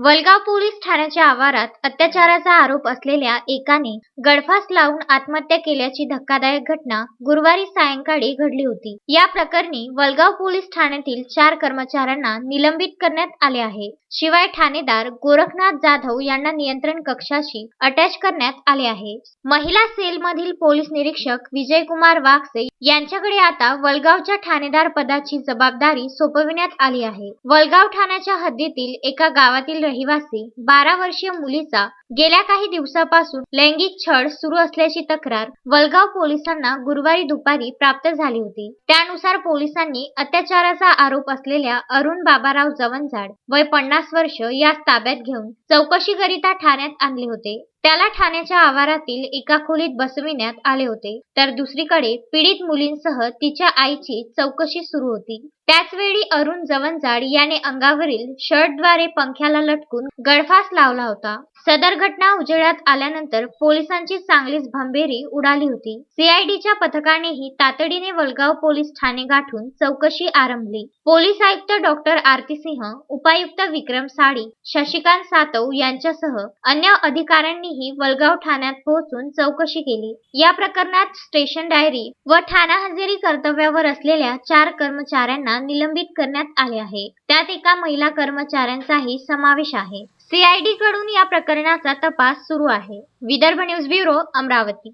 Walgaon police ठाण्याच्या आवारात अत्याचाराचा आरोप असलेल्या एकाने गळफास लावून आत्महत्या केल्याची धक्कादायक घटना गुरुवारी सायंकाळी घडली होती. या प्रकरणी वलगाव पोलीस ठाण्यातील चार कर्मचाऱ्यांना निलंबित करण्यात आले आहे. शिवाय ठाणेदार गोरखनाथ जाधव यांना नियंत्रण कक्षाशी अटॅच करण्यात आले आहे. महिला सेलमधील पोलीस निरीक्षक विजयकुमार वाघसे यांच्याकडे आता वलगावच्या ठाणेदार पदाची जबाबदारी सोपविण्यात आली आहे. वलगाव ठाण्याच्या हद्दीतील एका गावातील रहिवासी बारा वर्षीय मुलीचा गेल्या काही दिवसापासून लैंगिक छळ सुरू असल्याची तक्रार वलगाव पोलिसांना गुरुवारी दुपारी प्राप्त झाली होती. त्यानुसार पोलिसांनी अत्याचाराचा आरोप असलेल्या अरुण बाबाराव जवंजाड वय पन्नास वर्ष यास ताब्यात घेऊन चौकशीकरिता ठाण्यात आणले होते. त्याला ठाण्याच्या आवारातील एका खोलीत बसविण्यात आले होते. तर दुसरीकडे पीडित मुलींसह तिच्या आईची चौकशी सुरू होती. त्याचवेळी अरुण जवंजाड याने अंगावरील शर्टद्वारे पंख्याला लटकून गळफास लावला होता. सदर घटना उजेडात आल्यानंतर पोलिसांची चांगलीच भंबेरी उडाली होती. सीआयडीच्या पथकानेही तातडीने वलगाव पोलीस ठाणे गाठून चौकशी आरंभली. पोलीस आयुक्त डॉक्टर आरती सिंह उपायुक्त विक्रम साडी शशिकांत सातव यांच्यासह अन्य अधिकाऱ्यांनीही वलगाव ठाण्यात पोहोचून चौकशी केली. या प्रकरणात स्टेशन डायरी व ठाणा हजेरी कर्तव्यावर असलेल्या चार कर्मचाऱ्यांना निलंबित करण्यात आले आहे. त्यात एका महिला कर्मचाऱ्यांचाही समावेश आहे. सीआयडी कडून या प्रकरणाचा तपास सुरू आहे. Vidarbha news bureau Amravati.